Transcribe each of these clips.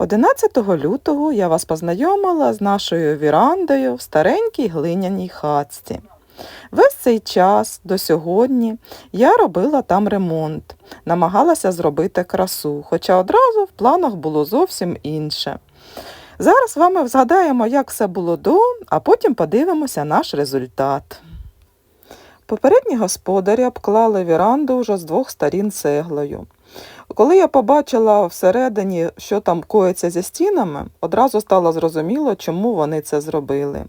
11 лютого я вас познайомила з нашою вірандою в старенькій глиняній хатці. Весь цей час до сьогодні я робила там ремонт, намагалася зробити красу, хоча одразу в планах було зовсім інше. Зараз вами згадаємо, як все було до, а потім подивимося наш результат. Попередні господарі обклали віранду вже з двох сторін цеглою. Коли я побачила всередині, що там коїться зі стінами, одразу стало зрозуміло, чому вони це зробили.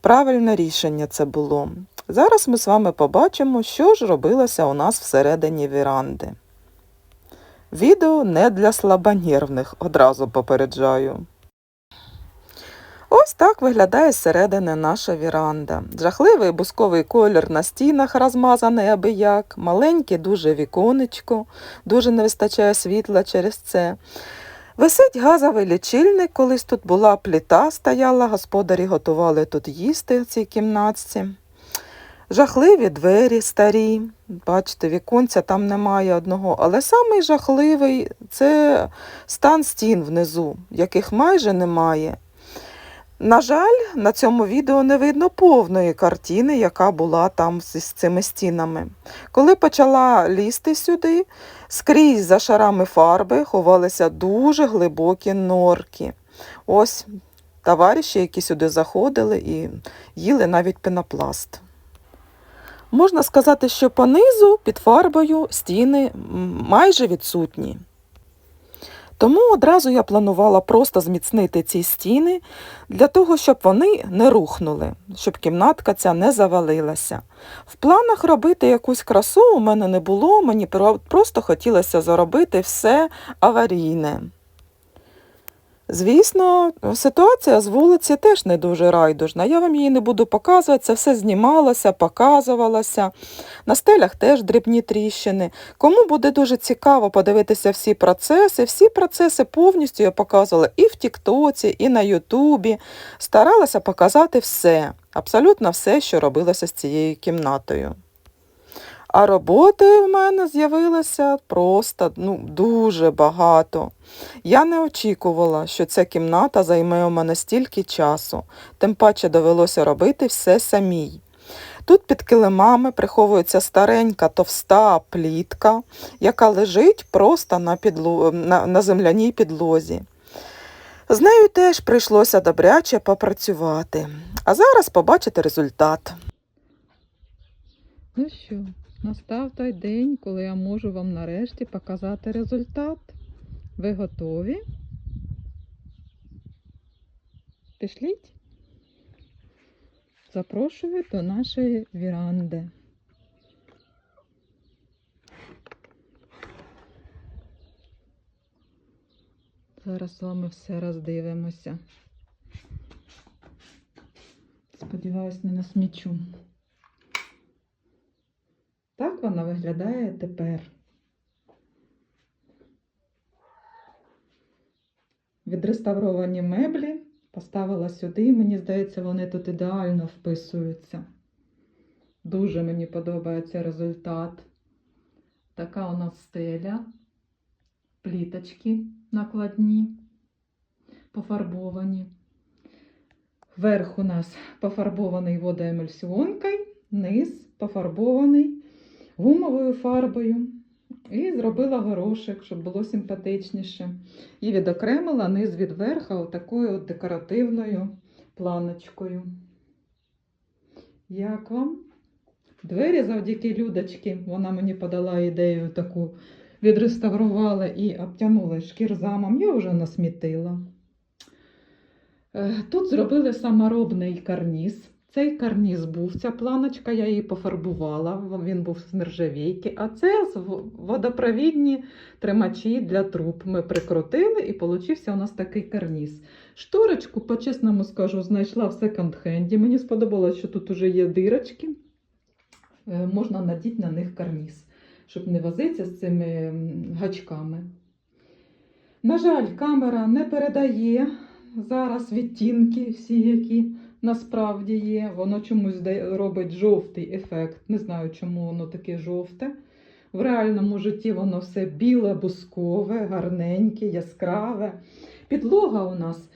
Правильне рішення це було. Зараз ми з вами побачимо, що ж робилося у нас всередині віранди. Відео не для слабонервних, одразу попереджаю. Ось так виглядає зсередини наша віранда. Жахливий бусковий колір на стінах розмазаний аби як, маленьке дуже віконечко, дуже не вистачає світла через це. Висить газовий лічильник, колись тут була пліта, стояла, господарі готували тут їсти в цій кімнатці. Жахливі двері старі. Бачите, віконця там немає одного. Але самий жахливий це стан стін внизу, яких майже немає. На жаль, на цьому відео не видно повної картини, яка була там з, цими стінами. Коли почала лізти сюди, скрізь за шарами фарби ховалися дуже глибокі норки. Ось товариші, які сюди заходили і їли навіть пенопласт. Можна сказати, що понизу під фарбою стіни майже відсутні. Тому одразу я планувала просто зміцнити ці стіни для того, щоб вони не рухнули, щоб кімнатка ця не завалилася. В планах робити якусь красу у мене не було, мені просто хотілося заробити все аварійне. Звісно, ситуація з вулиці теж не дуже райдужна. Я вам її не буду показувати, це все знімалося, показувалося. На стелях теж дрібні тріщини. Кому буде дуже цікаво подивитися всі процеси, всі процеси повністю я показувала і в Тіктоці, і на Ютубі. Старалася показати все, абсолютно все, що робилося з цією кімнатою. А роботи в мене з'явилося просто ну, дуже багато. Я не очікувала, що ця кімната займе у мене стільки часу, тим паче довелося робити все самій. Тут під килимами приховується старенька товста плітка, яка лежить просто на, підло... на, на земляній підлозі. З нею теж прийшлося добряче попрацювати. А зараз побачите результат. Ну що, настав той день, коли я можу вам нарешті показати результат. Ви готові? Пішліть? Запрошую до нашої віранди. Зараз з вами все роздивимося. Сподіваюсь, не насмічу. Так вона виглядає тепер. Відреставровані меблі поставила сюди, мені здається, вони тут ідеально вписуються. Дуже мені подобається результат. Така у нас стеля, пліточки накладні, пофарбовані. Верх у нас пофарбований водоемульсіонкою, низ пофарбований гумовою фарбою. І зробила горошик, щоб було симпатичніше. І відокремила низ від верха отакою от декоративною планочкою. Як вам? Двері завдяки Людочки, вона мені подала ідею таку, відреставрувала і обтянула шкірзамом, я вже насмітила. Е, Тут зробили саморобний карніз. Цей карніз був, ця планочка, я її пофарбувала, він був з нержавійки, а це водопровідні тримачі для труб. Ми прикрутили і получився у нас такий карніз. Шторочку, по-чесному скажу, знайшла в секонд-хенді. Мені сподобалось, що тут уже є дирочки. Е, Можна надіти на них карніз, щоб не возитися з цими гачками. На жаль, камера не передає зараз відтінки всі, які насправді є. Воно чомусь робить жовтий ефект. Не знаю, чому воно таке жовте. В реальному житті воно все біле, бускове, гарненьке, яскраве. Підлога у нас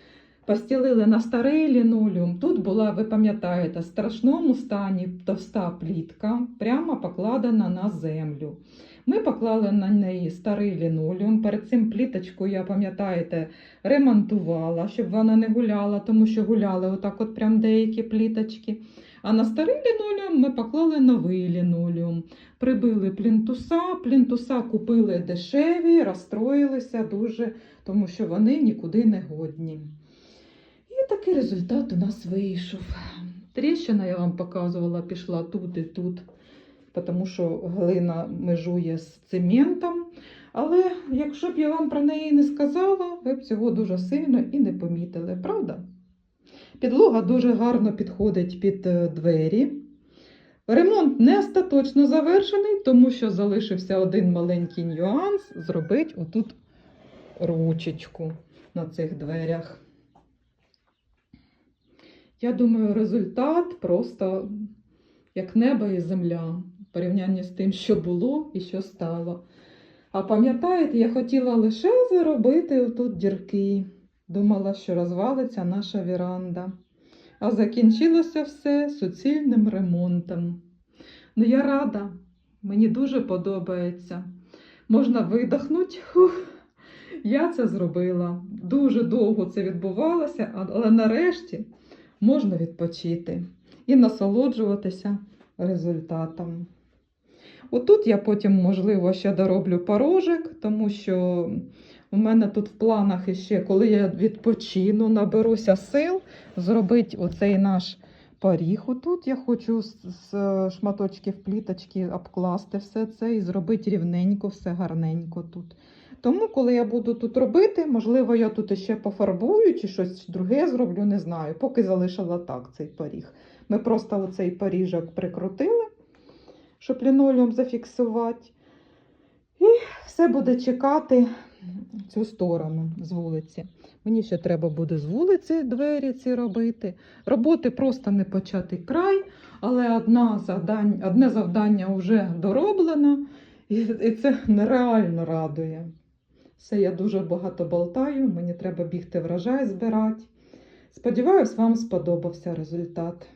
постілили на старий лінолеум. Тут була, ви пам'ятаєте, в страшному стані товста плітка, прямо покладена на землю. Ми поклали на неї старий лінолеум. Перед цим пліточку, я пам'ятаєте, ремонтувала, щоб вона не гуляла, тому що гуляли отак от прям деякі пліточки. А на старий лінолеум ми поклали новий лінолеум. Прибили плінтуса, плінтуса купили дешеві, розстроїлися дуже, тому що вони нікуди не годні. І такий результат у нас вийшов. Тріщина, я вам показувала, пішла тут і тут, тому що глина межує з цементом. Але якщо б я вам про неї не сказала, ви б цього дуже сильно і не помітили, правда? Підлога дуже гарно підходить під е, двері. Ремонт не остаточно завершений, тому що залишився один маленький нюанс зробити отут ручечку на цих дверях. Я думаю, результат просто як небо і земля в порівнянні з тим, що було і що стало. А пам'ятаєте, я хотіла лише заробити тут дірки. Думала, що розвалиться наша віранда. А закінчилося все суцільним ремонтом. Ну, я рада, мені дуже подобається. Можна видихнути. Я це зробила. Дуже довго це відбувалося, але нарешті можна відпочити і насолоджуватися результатом. Отут я потім, можливо, ще дороблю порожик, тому що у мене тут в планах іще, коли я відпочину, наберуся сил, зробити оцей наш поріг. Отут я хочу з, з шматочків пліточки обкласти все це і зробити рівненько, все гарненько тут. Тому, коли я буду тут робити, можливо, я тут ще пофарбую чи щось друге зроблю, не знаю. Поки залишила так цей поріг. Ми просто оцей поріжок прикрутили, щоб лінолеум зафіксувати. І все буде чекати цю сторону з вулиці. Мені ще треба буде з вулиці двері ці робити. Роботи просто не початий край, але одна завдання, одне завдання вже дороблено, і, і це нереально радує. Все, я дуже багато болтаю, мені треба бігти врожай збирати. Сподіваюсь, вам сподобався результат.